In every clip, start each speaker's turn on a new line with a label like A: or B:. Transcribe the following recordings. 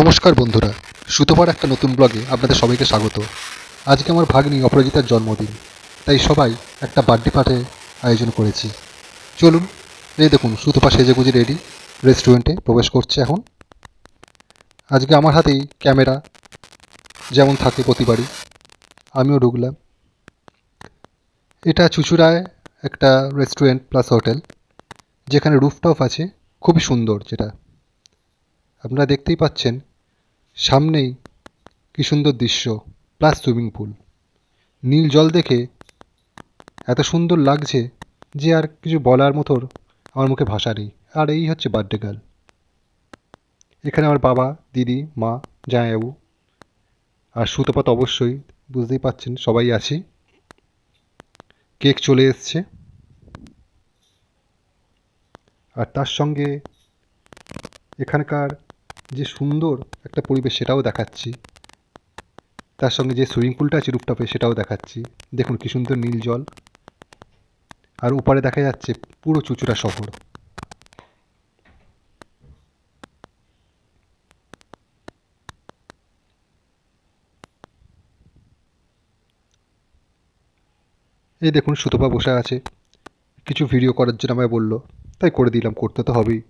A: নমস্কার বন্ধুরা সুতোপার একটা নতুন ব্লগে আপনাদের সবাইকে স্বাগত। আজকে আমার ভাগ্নি অপরাজিতার জন্মদিন, তাই সবাই একটা বার্থডে পার্টির আয়োজন করেছি। চলুন, এই দেখুন, সুতোপা সেজেগুজি রেডি, রেস্টুরেন্টে প্রবেশ করছে এখন। আজকে আমার হাতেই ক্যামেরা, যেমন থাকে প্রতিবারই, আমিও ঢুকলাম। এটা চুচুড়ায় একটা রেস্টুরেন্ট প্লাস হোটেল, যেখানে রুফটপ আছে, খুবই সুন্দর যেটা। আপনারা দেখতেই পাচ্ছেন, সামনেই কি সুন্দর দৃশ্য, প্লাস সুইমিং পুল। নীল জল দেখে এত সুন্দর লাগছে যে আর কিছু বলার মতো আমার মুখে ভাষা নেই। আর এই হচ্ছে বার্থডে গার্ল এখানে আমার বাবা, দিদি, মা, জামাইবাবু আর সুতোপাত অবশ্যই, বুঝতেই পাচ্ছেন, সবাই আছি। কেক চলে এসছে। আর তার সঙ্গে এখানকার যে সুন্দর একটা পরিবেশ সেটাও দেখাচ্ছি। তার সঙ্গে যে সুইমিং পুলটা আছে রুপটপে সেটাও দেখাচ্ছি। দেখুন কী সুন্দর নীল জল। আর ওপারে দেখা যাচ্ছে পুরো চুচুড়া শহর। এই দেখুন সুতপা বসে আছে। কিছু ভিডিও করার জন্য আমায় বলল, তাই করে দিলাম, করতে তো হবেই।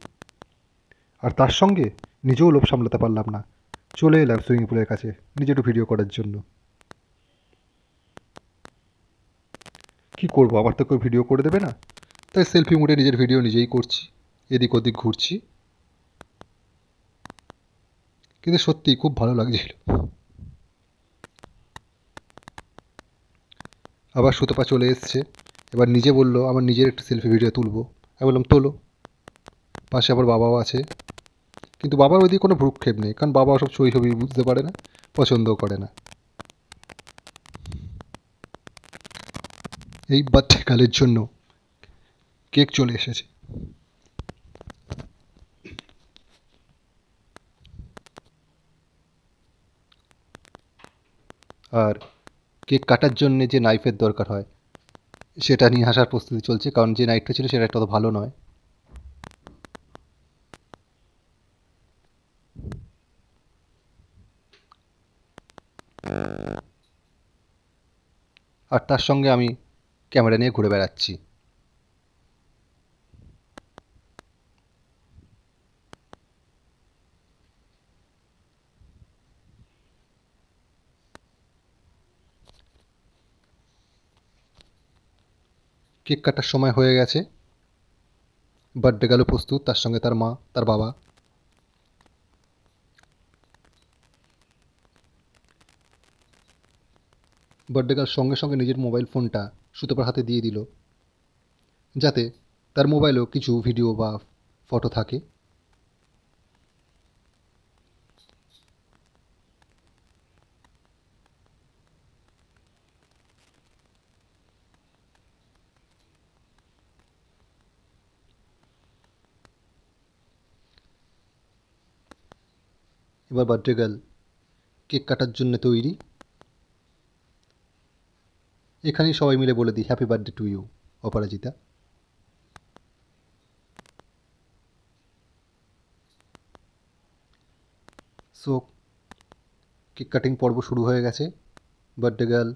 A: আর তার সঙ্গে নিজেও লোভ সামলাতে পারলাম না। চলে এলাম সুইমিং পুলের কাছে, নিজে একটু ভিডিও করার জন্য। কি করব আমার তো কেউ ভিডিও করে দেবে না? তাই সেলফি মুডে নিজের ভিডিও নিজেই করছি, এদিক ওদিক ঘুরছি। কিন্তু সত্যিই খুব ভালো লাগছিল। আবার সুতপা চলে এসছে, এবার নিজে বলল, আমার নিজের একটু সেলফি ভিডিও তুলবো। আমি বললাম, তোলো। পাশে আবার বাবাও আছে। কিন্তু বাবার ওইদিকে কোনো ভ্রুক্ষেপ নেই, কারণ বাবা ওসব ছবি ছবি বুঝতে পারে না, পছন্দও করে না। এই বাচ্চাকালের জন্য কেক চলে এসেছে। আর কেক কাটার জন্য যে নাইফের দরকার হয়, সেটা নিয়ে আসার প্রস্তুতি চলছে, কারণ যে নাইফটা ছিল সেটা একটা তো ভালো নয় আর তার সঙ্গে আমি ক্যামেরা নিয়ে ঘুরে বেড়াচ্ছি। কেক কাটার সময় হয়ে গেছে। বার্থডে গেল প্রস্তুত, তার সঙ্গে তার মা, তার বাবা। বার্থডে গার্ল সঙ্গে সঙ্গে নিজের মোবাইল ফোনটা সুতোপার হাতে দিয়ে দিল। যাতে তার মোবাইলেও কিছু ভিডিও বা ফটো থাকে। এবার বার্থডে গার্ল কেক কাটার জন্য তৈরি। এখানেই সবাই মিলে বলে দিই happy birthday to you Aparajita. So cake cutting পর্ব শুরু হয়ে গেছে। বার্থডে গার্ল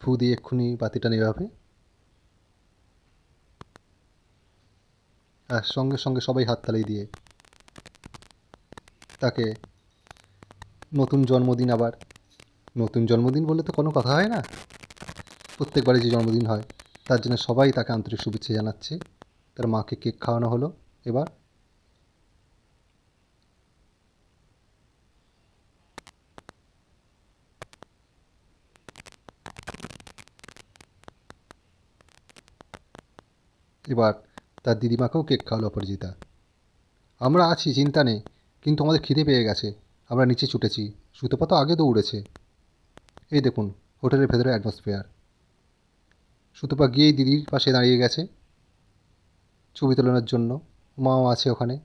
A: ফু দিয়ে এক্ষুনি বাতিটা নেভাবে। আর সঙ্গে সঙ্গে সবাই হাততালি দিয়ে তাকে নতুন জন্মদিন আবার, নতুন জন্মদিন বলে তো কোনো কথা হয় না। প্রত্যেকবারে যে জন্মদিন হয়, তার জন্য সবাই তাকে আন্তরিক শুভেচ্ছা জানাচ্ছে। তার মাকে কেক খাওয়ানো হলো। এবার এবার তার দিদিমাকেও কেক খাওয়ালো অপরাজিতা। আমরা আছি, চিন্তা নেই, কিন্তু আমাদের খিদে পেয়ে গেছে। আমরা নিচে ছুটেছি সুতপা আগে দৌড়েছে। এই দেখুন, হোটেলের ভেতরে অ্যাটমসফিয়ার সুতপা গিয়েই দিদির পাশে দাঁড়িয়ে গেছে ছবি তোলানোর জন্য। মাও আছে ওখানে,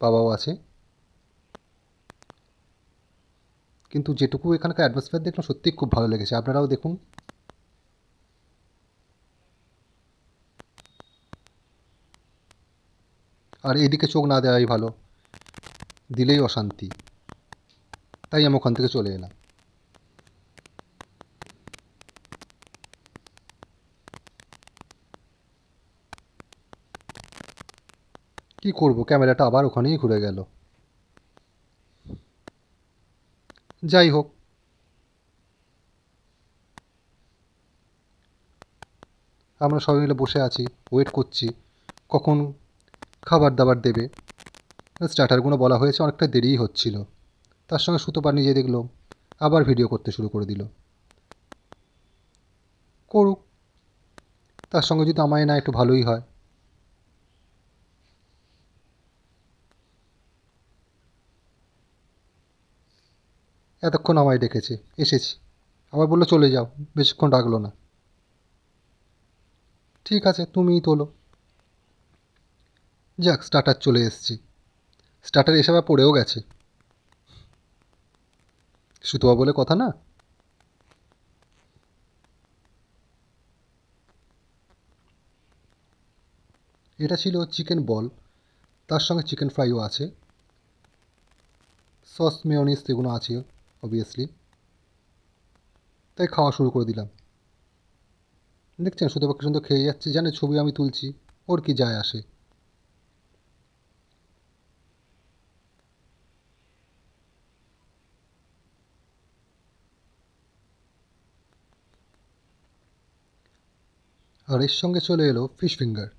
A: বাবাও আছে। কিন্তু যেটুকু এখানকার অ্যাটমসফিয়ার দেখলাম সত্যিই খুব ভালো লেগেছে। আপনারাও দেখুন। আর এদিকে চোখ না দেওয়াই ভালো। দিলেই অশান্তি। তাই আমি ওখান থেকে চলে এলাম। কি করব? ক্যামেরাটা আবার ওখানেই ঘুরে গেল। যাই হোক। আমরা সবাই মিলে বসে আছি ওয়েট করছি। কখন খাবার দাবার দেবে? স্টার্টারগুলো বলা হয়েছে, অনেকটা দেরিই হচ্ছিল। তার সঙ্গে সুতোপা নিজে দেখল, আবার ভিডিও করতে শুরু করে দিল। করুক। তার সঙ্গে যদি আমায় না একটু ভালোই হয়। এতক্ষণ আমায় ডেকেছে, এসেছি। আবার বলল, চলে যাও, বেশিক্ষণ ডাকলো না। ঠিক আছে, তুমিই তোলো। যাক স্টার্টার চলে এসেছি। স্টার্টার এসে আবার পড়েও গেছে। সুতোয়া বলে কথা না? এটা ছিল চিকেন বল, তার সঙ্গে চিকেন ফ্রাইও আছে। সস মেয়নিস এগুলো আছে। অবভিয়াসলি তাই খাওয়া শুরু করে দিলাম। দেখছেন সুতোপা কি সুন্দর খেয়ে যাচ্ছে। জানে ছবি আমি তুলছি, ওর কি যায় আসে। আর এর সঙ্গে চলে এলো ফিশ ফিঙ্গার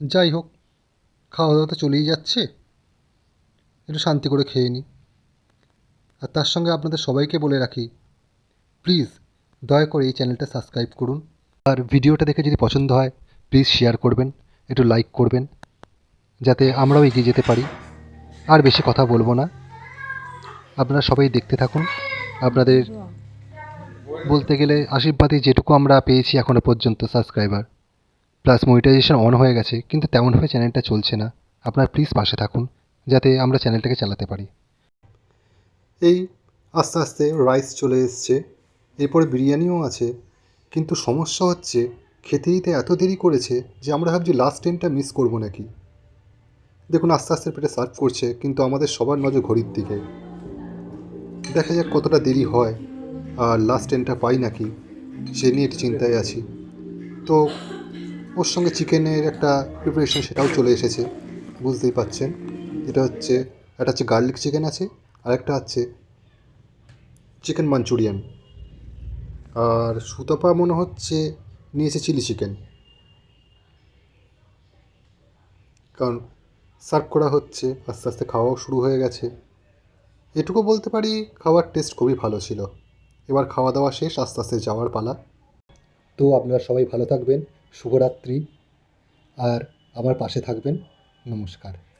A: যাই হোক খাওয়া দাওয়া তো চলেই যাচ্ছে। একটু শান্তি করে খেয়ে নিই আর তার সঙ্গে আপনাদের সবাইকে বলে রাখি প্লিজ দয়া করে এই চ্যানেলটা সাবস্ক্রাইব করুন। আর ভিডিওটা দেখে যদি পছন্দ হয় প্লিজ শেয়ার করবেন, একটু লাইক করবেন, যাতে আমরাও এগিয়ে যেতে পারি। আর বেশি কথা বলব না। আপনারা সবাই দেখতে থাকুন। আপনাদের বলতে গেলে আশীর্বাদে যেটুকু আমরা পেয়েছি এখনও পর্যন্ত সাবস্ক্রাইবার প্লাস মনিটাইজেশন অন হয়ে গেছে, কিন্তু তেমনভাবে চ্যানেলটা চলছে না। আপনার প্লিজ পাশে থাকুন, যাতে আমরা চ্যানেলটাকে চালাতে পারি। এই আস্তে আস্তে রাইস চলে এসছে, এরপরে বিরিয়ানিও আছে, কিন্তু সমস্যা হচ্ছে খেতে দিতে এত দেরি করেছে যে আমরা ভাবছি লাস্ট ট্রেনটা মিস করব নাকি। দেখুন, আস্তে আস্তে পেটে সার্ভ করছে, কিন্তু আমাদের সবার নজর ঘড়ির দিকে। দেখা যাক কতটা দেরি হয়, আর লাস্ট ট্রেনটা পাই নাকি, সে নিয়ে চিন্তায় আছি। তো ওর সঙ্গে চিকেনের একটা প্রিপারেশন সেটাও চলে এসেছে, বুঝতেই পাচ্ছেন। এটা হচ্ছে, একটা হচ্ছে গার্লিক চিকেন আছে, আর একটা হচ্ছে চিকেন মাঞ্চুরিয়ান আর সুতপা মনে হচ্ছে নিয়েছে চিলি চিকেন কারণ সার্ভ করা হচ্ছে, আস্তে আস্তে খাওয়াও শুরু হয়ে গেছে। এটুকু বলতে পারি, খাওয়ার টেস্ট খুবই ভালো ছিল। এবার খাওয়া দাওয়া শেষ, আস্তে আস্তে যাওয়ার পালা। তো আপনারা সবাই ভালো থাকবেন। শুভরাত্রি আর আমার পাশে থাকবেন। নমস্কার।